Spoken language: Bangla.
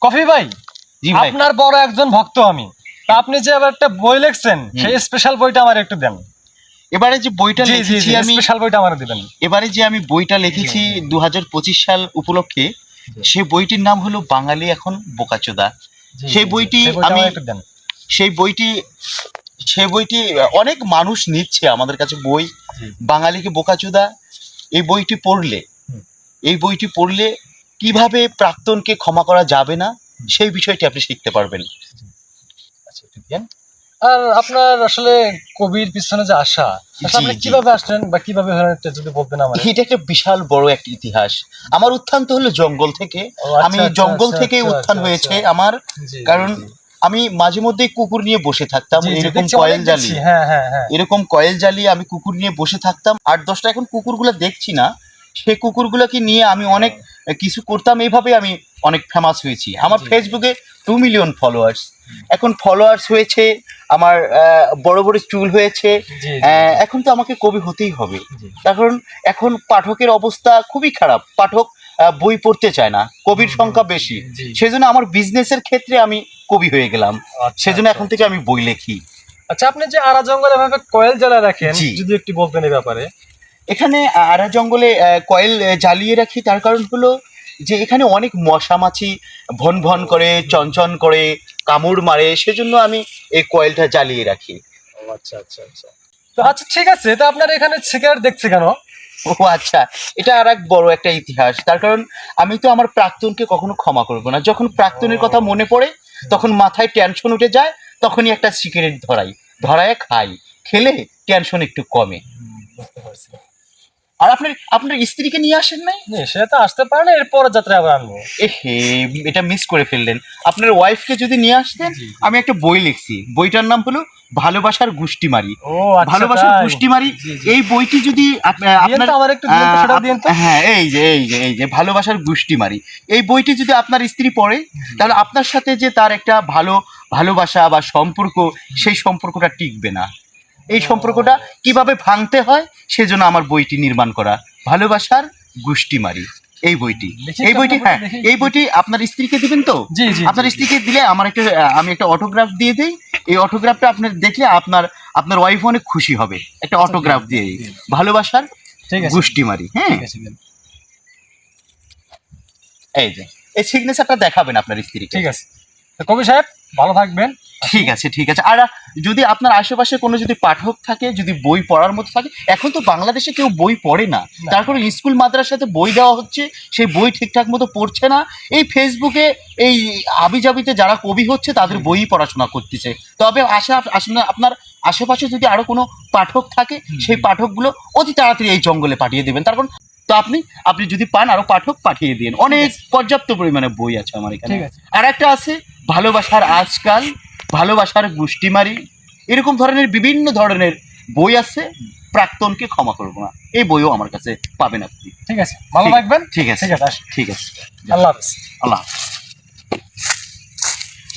কফি ভাই জি ভাই। আপনার বড় একজন ভক্ত আমি। তা আপনি যে আবার একটা বই লিখছেন সেই স্পেশাল বইটা আমার একটু দেন। এবারে যে বইটা লিখেছি আমি স্পেশাল বইটা আমার দিবেন। এবারে যে আমি বইটা লিখেছি দু হাজার পঁচিশ সাল উপলক্ষে সেই বইটির নাম হলো বাঙালি এখন বোকাচোদা। সেই বইটি আমি- একটু দেন। সেই বইটি সেই বইটি অনেক মানুষ নিচ্ছে আমাদের কাছে বই। বাঙালিকে বোকাচোদা। এই বইটি পড়লে এই বইটি পড়লে কীভাবে প্রাক্তনকে ক্ষমা করা যাবে না সেই বিষয়টি আপনি শিখতে পারবেন। আচ্ছা আর আপনার আসলে কবির পিছনে যে আশা আপনি কীভাবে আসলেন বা কীভাবে যদি বলতেন আমার এটা একটা বিশাল বড় একটা ইতিহাস। আমার উত্থান তো হলো জঙ্গল থেকে। আচ্ছা, আমি আচ্ছা, জঙ্গল থেকে উত্থান হয়েছে। আমার। কারণ। আমি মাঝে মধ্যে কুকুর নিয়ে বসে থাকতাম জি, জি, এরকম কয়েল হ্যাঁ হ্যাঁ হ্যাঁ। এরকম কয়েল জ্বালিয়ে আমি কুকুর নিয়ে বসে থাকতাম। আট দশটা এখন কুকুরগুলো দেখছি না। সে কুকুরগুলোকে নিয়ে আমি অনেক কিছু করতাম এইভাবে আমি অনেক ফেমাস হয়েছি। আমার ফেসবুকে টু মিলিয়ন ফলোয়ার্স এখন ফলোয়ার্স হয়েছে আমার বড় বড় চুল হয়েছে এখন তো আমাকে কবি হতেই হবে। কারণ এখন পাঠকের অবস্থা খুবই খারাপ। পাঠক বই পড়তে চায় না কবির সংখ্যা বেশি। সেজন্য আমার বিজনেসের ক্ষেত্রে আমি কবি হয়ে গেলাম। আচ্ছা, সেজন্য আচ্ছা। এখন থেকে আমি বই লেখি। আচ্ছা আপনি যে আরা জঙ্গলে এভাবে কয়েল জ্বালা রাখেন। যদি একটু বলতেন এই ব্যাপারে। এখানে আরা জঙ্গলে কয়েল জ্বালিয়ে রাখি। তার কারণ হলো যে এখানে অনেক মশা মাছি ভন ভন করে চনচন করে কামড় মারে। সেজন্য আমি এই কয়েলটা জ্বালিয়ে রাখি। ও আচ্ছা আচ্ছা আচ্ছা। তো আচ্ছা ঠিক আছে। তো আপনার এখানে সিগারেট দেখছে কেন? ও আচ্ছা। এটা আর এক বড় একটা ইতিহাস। তার কারণ আমি তো আমার প্রাক্তনকে কখনো ক্ষমা করব না। যখন প্রাক্তনের কথা মনে পড়ে তখন মাথায় টেনশন উঠে যায় তখনই একটা সিগারেট ধরাই। ধরায় খাই। খেলে টেনশন একটু কমে। বুঝতে পারছি। আর আপনার আপনার স্ত্রীকে নিয়ে আসেন নাই? নে, সে তো আসতে পারে না এরপর যাত্রা আবার আনব। এহে এটা মিস করে ফেললেন। আপনার ওয়াইফকে যদি নিয়ে আসতেন আমি একটা বই লিখছি। বইটার নাম হলো ভালোবাসার গুষ্টিমারি। আচ্ছা ভালোবাসার গুষ্টিমারি। এই বইটি যদি আপনার আমার একটু। হ্যাঁ এই যে এই যে এই যে ভালোবাসার গুষ্টিমারি। এই বইটি যদি আপনার স্ত্রী পড়ে তাহলে আপনার সাথে যে তার একটা ভালো ভালোবাসা বা সম্পর্ক সেই সম্পর্কটা টিকবে না। এই সম্পর্কটা কীভাবে ভাঙতে হয় সেজন্য আমার বইটি নির্মাণ করা। ভালোবাসার গুষ্টিমারি এই বইটি। এই বইটি আপনার হ্যাঁ এই বইটি আপনার স্ত্রীকে দিবেন তো? আপনার। স্ত্রীকে দিলে আমার একটা আমি একটা অটোগ্রাফ দিয়ে দিই। এই অটোগ্রাফটা আপনার দেখলে আপনার আপনার ওয়াইফ অনেক খুশি হবে। একটা অটোগ্রাফ দিয়ে দিই। ভালোবাসার ঠিক আছে। গুষ্টিমারি হ্যাঁ। এই যে এই সিগনেচারটা দেখাবেন আপনার স্ত্রীকে। ঠিক আছে। কবি সাহেব ভালো থাকবেন। ঠিক আছে ঠিক আছে। আর যদি আপনার আশেপাশে কোনো যদি পাঠক থাকে যদি বই পড়ার মতো থাকে এখন তো বাংলাদেশে কেউ বই পড়ে না। না। তার কারণ স্কুল মাদ্রাসাতে বই দেওয়া হচ্ছে সেই বই ঠিকঠাক মতো পড়ছে না। এই ফেসবুকে এই আবিজাবিতে যারা কবি হচ্ছে তাদের বই পড়াশোনা করতেছে। তবে আশা আসলে আপনার আশেপাশে যদি আরও কোনো পাঠক থাকে সেই পাঠকগুলো অতি তাড়াতাড়ি এই জঙ্গলে পাঠিয়ে দেবেন। তার কারণ তো আপনি আপনি যদি পান আরও পাঠক পাঠিয়ে দিন। অনেক পর্যাপ্ত পরিমাণে বই আছে আমার এখানে। ঠিক আছে। আর একটা আছে ভালোবাসার আজকাল। ভালোবাসার গুষ্টিমারি এরকম ধরনের বিভিন্ন ধরনের বই আছে প্রাক্তনকে ক্ষমা করব না। এই বইও আমার কাছে পাবেন আপনি। ঠিক আছে ভালো থাকবেন। ঠিক আছে ঠিক আছে। আল্লাহ হাফিজ। আল্লাহ হাফেজ।